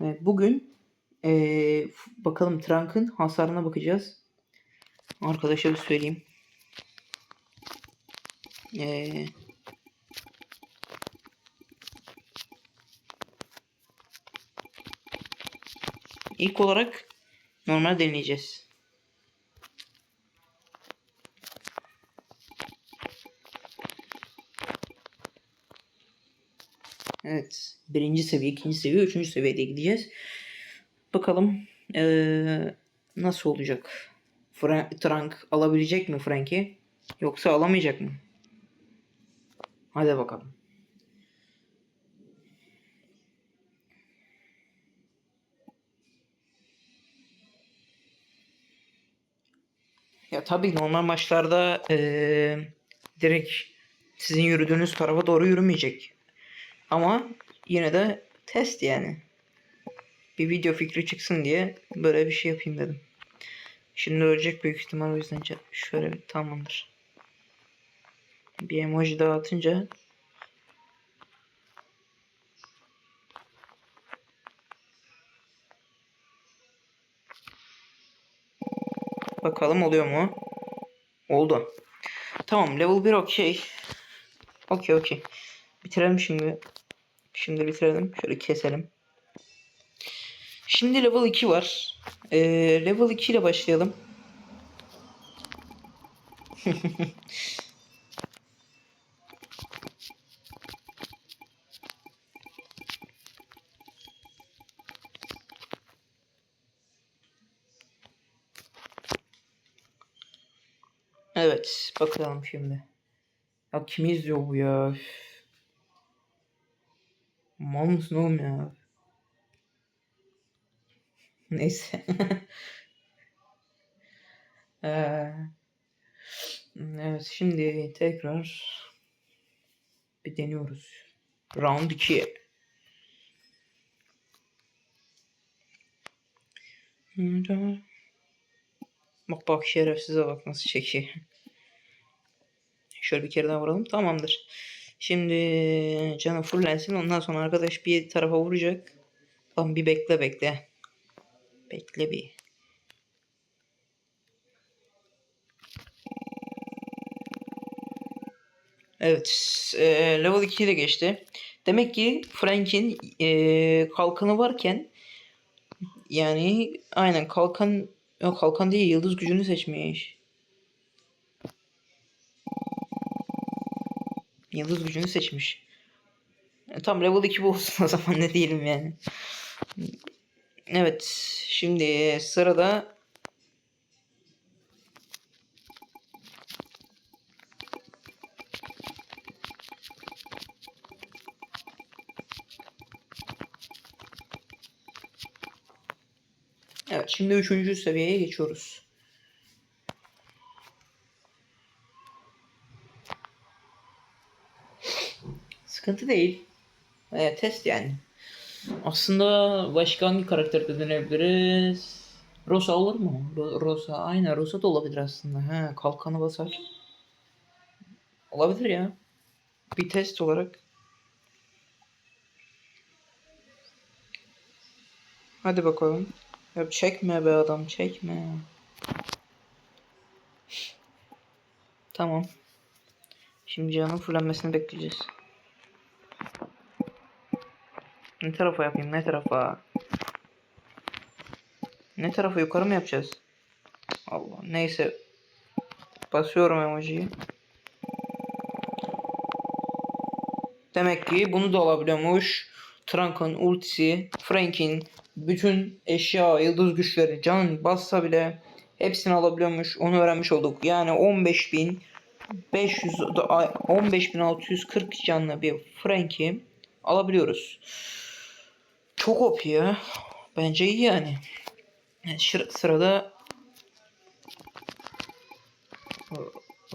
Bugün eee, f- bakalım Trunk'ın hasarına bakacağız. Arkadaşa bir söyleyeyim. Eee ilk olarak normal deneyeceğiz. Evet. Birinci seviye, ikinci seviye, üçüncü seviyede gideceğiz. Bakalım eee, nasıl olacak? Fra Trunk alabilecek mi Frank'i? Yoksa alamayacak mı? Hadi bakalım. Ya tabii normal maçlarda eee, direkt sizin yürüdüğünüz tarafa doğru yürümeyecek. Ama yine de test yani. Bir video fikri çıksın diye böyle bir şey yapayım dedim. Şimdi ölecek büyük ihtimal o yüzden şöyle bir tamamdır. Bir emoji daha atınca bakalım oluyor mu? Oldu. Tamam level 1 okey. Okey okey. Bitirelim şimdi. Şimdi bitirelim. Şöyle keselim. Şimdi level 2 var. Ee, level 2 ile başlayalım. Evet, bakalım şimdi. Ya kim izliyor bu ya? Mal mısın oğlum ya? Neyse. Eee, evet, şimdi tekrar bir deniyoruz. Round 2. Bak bak şerefsize bak nasıl çekiyor. Şöyle bir kere daha vuralım. Tamamdır. Şimdi canı fullensin. Ondan sonra arkadaş bir tarafa vuracak. Tamam bir bekle bekle. Bekle bir. Evet. e, level 2'yi de geçti. Demek ki Frank'in e, kalkanı varken yani aynen kalkan yok kalkan değil yıldız gücünü seçmiş. Yıldız gücünü seçmiş. E, tam level 2 bu olsun o zaman ne diyelim yani. Evet. Şimdi sırada Evet, şimdi üçüncü seviyeye geçiyoruz. Sıkıntı değil. E, test yani. Aslında başka hangi karakterde denebiliriz? Rosa olur mu? Ro- Rosa, aynen Rosa da olabilir aslında. He, kalkanı basar. Olabilir ya. Bir test olarak. Hadi bakalım. Ya çekme be adam, çekme. Tamam. Şimdi canın fullenmesini bekleyeceğiz. Ne tarafa yapayım? Ne tarafa? Ne tarafa yukarı mı yapacağız? Allah neyse. Basıyorum emojiyi. Demek ki bunu da alabiliyormuş. Trunk'ın ultisi, Frank'in bütün eşya, yıldız güçleri, can bassa bile hepsini alabiliyormuş. Onu öğrenmiş olduk. Yani 15.500 15.640 canlı bir Frank'i alabiliyoruz. Çok OP ya. Bence iyi yani. Şır- sırada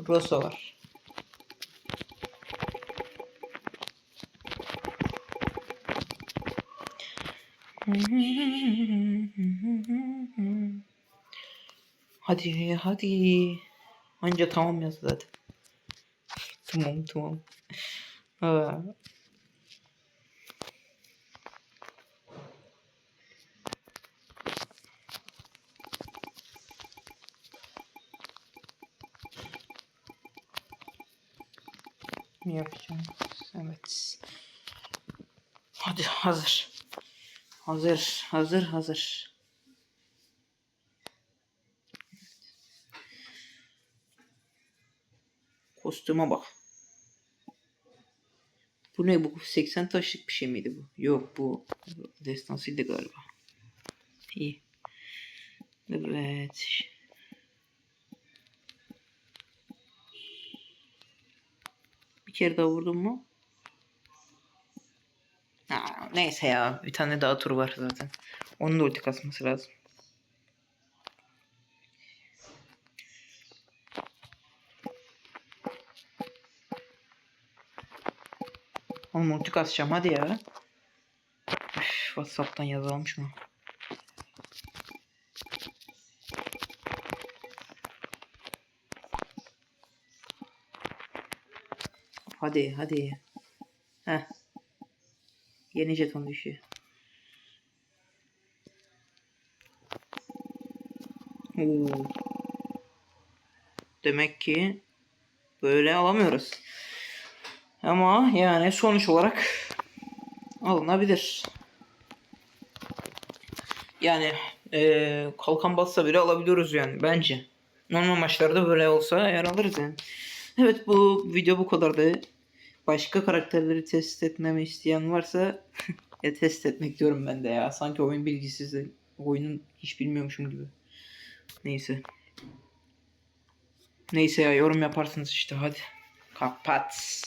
Rosa var. Hadi hadi. Anca tamam yaz zaten. tamam tamam. Yapacağım? Evet. Hadi hazır. Hazır, hazır, hazır. Kostüme bak. Bu ne bu? 80 taşlık bir şey miydi bu? Yok bu destansıydı galiba. İyi. Evet. Bir kere daha vurdum mu? Ha, neyse ya. Bir tane daha tur var zaten. Onun da ulti kasması lazım. Oğlum ulti kasacağım hadi ya. Üf, Whatsapp'tan yazalım şunu. Hadi hadi. Heh. Yeni jeton düşüyor. Oo. Demek ki böyle alamıyoruz. Ama yani sonuç olarak alınabilir. Yani eee kalkan bassa bile alabiliyoruz yani bence. Normal maçlarda böyle olsa eğer alırız yani. Evet bu video bu kadardı. Başka karakterleri test etmemi isteyen varsa ya test etmek diyorum ben de ya. Sanki oyun bilgisiz oyunun hiç bilmiyormuşum gibi. Neyse. Neyse ya yorum yaparsınız işte hadi. Kapat.